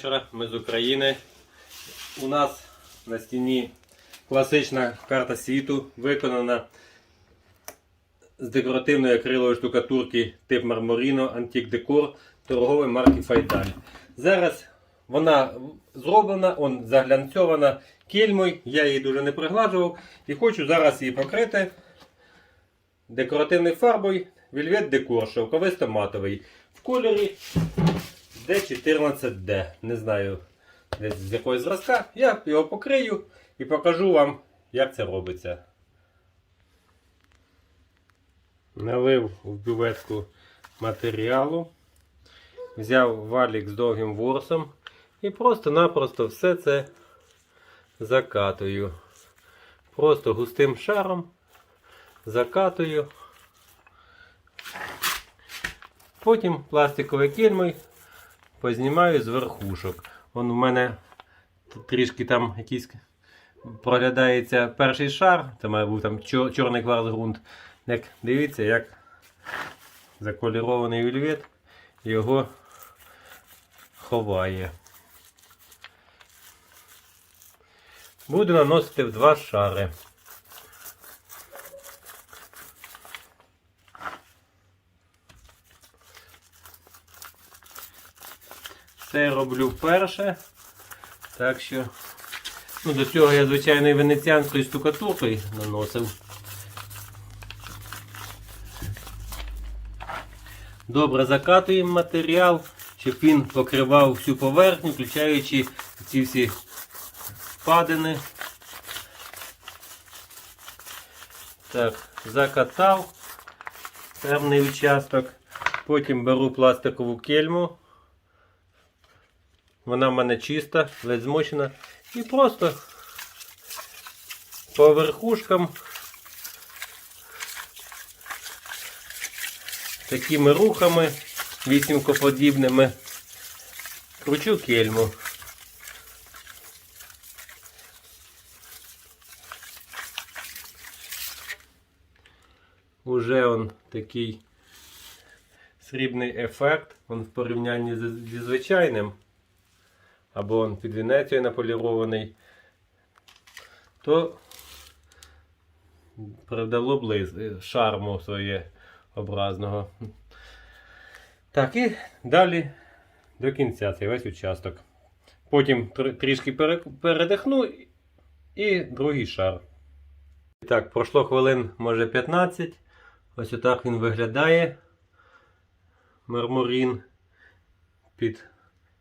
вечора. Ми з України. У нас на стіні класична карта світу, виконана з декоративної акрилової штукатурки тип Марморіно Антик Декор торгової марки Файдаль. Зараз вона зроблена, он заглянцьована кельмою. Я її дуже не приглажував і хочу зараз її покрити декоративною фарбою Velvet Decor шовковисто-матовий в кольорі D14D. Не знаю десь з якогось зразка. Я його покрию і покажу вам, як це робиться. Налив в бюветку матеріалу. Взяв валік з довгим ворсом і просто-напросто все це закатую. Просто густим шаром закатую. Потім пластиковою кільмою познімаю з верхушок. Вон у мене трішки там якийсь проглядається перший шар, це має бути там чор- чорний кварцґрунт. Як дивіться, як заколірований вільвет його ховає. Буду наносити в два шари. Це роблю вперше. Так що ну, до цього я звичайною венеціанською штукатуркою наносив. Добре закатуємо матеріал, щоб він покривав всю поверхню, включаючи ці всі впадини. Так, закатав певний участок. Потім беру пластикову кельму. Вона в мене чиста, ледь змочена. І просто по верхушкам такими рухами вісімкоподібними кручу кельму. Уже он такий срібний ефект, он в порівнянні зі звичайним, або он під Венецією наполірований, то придало близ шарму своє образного. Так, і далі до кінця цей весь участок. Потім трішки передихну і другий шар. Так, пройшло хвилин, може 15. Ось отак він виглядає. Мармурін під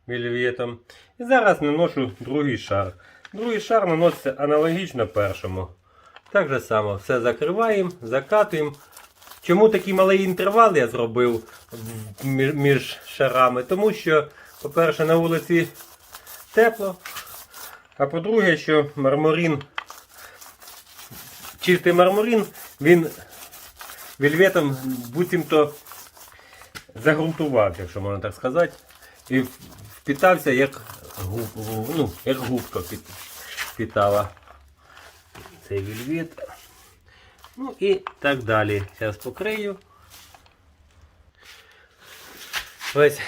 вільветом. І зараз наношу другий шар. Другий шар наноситься аналогічно першому. Так же само все закриваємо, закатуємо. Чому такий малий інтервал я зробив між шарами? Тому що, по-перше, на вулиці тепло. А по-друге, що мармурін, чистий мармурін, він вільветом буцімто загрунтував, якщо можна так сказати. І впітався як, губ, ну, як губка впітала цей вільвет. Ну і так далі. Зараз покрию. Весь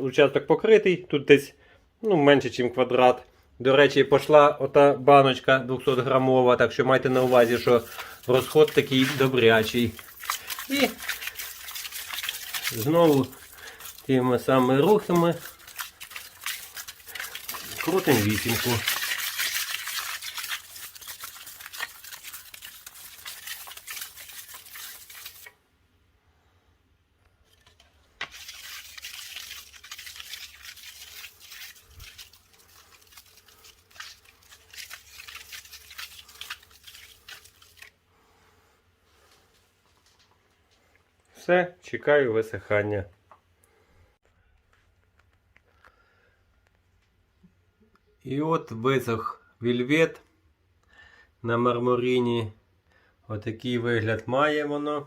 участок покритий. Тут десь ну, менше, ніж квадрат. До речі, пішла ота баночка 200 грамова, так що майте на увазі, що розход такий добрячий. І знову тими самими рухами крутим вісімку. Все, чекаю висихання. І от висох вільвет на мармуріні. Отакий вигляд має воно.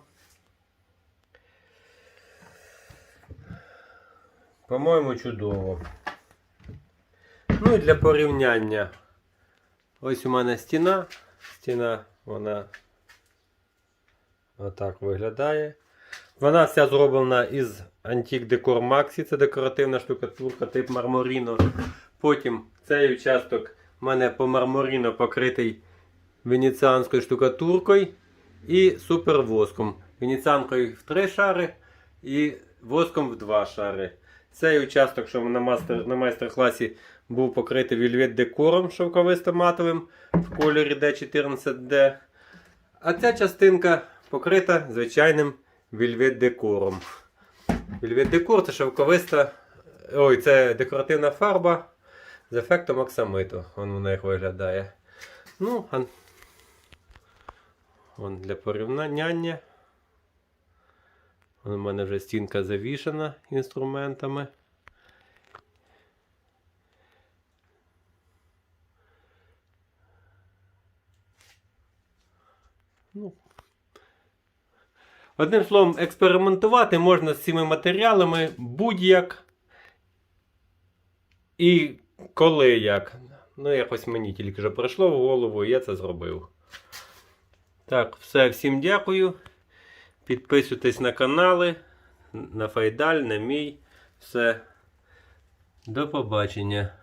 По-моєму, чудово. Ну і для порівняння. Ось у мене стіна. Стіна, вона отак виглядає. Вона вся зроблена із Antique Decor Maxi, це декоративна штукатурка тип Марморіно. Потім цей участок в мене по Марморіно покритий венеціанською штукатуркою і супервоском. Венеціанкою в 3 шари і воском в 2 шари. Цей участок, що на, мастер, на майстер-класі був покритий вільвет декором шовковисто-матовим в кольорі D14D. А ця частинка покрита звичайним вільвет декором. Вільвет декор це шовковиста. Ой, це декоративна фарба з ефектом оксамиту. Вон вона як виглядає. Ну, а... Вон для порівняння. Вон у мене вже стінка завішана інструментами. Ну. Одним словом, експериментувати можна з цими матеріалами будь-як. І коли як. Ну, якось мені тільки вже прийшло в голову, і я це зробив. Так, все, всім дякую. Підписуйтесь на канали, на Файдаль, на мій. Все. До побачення.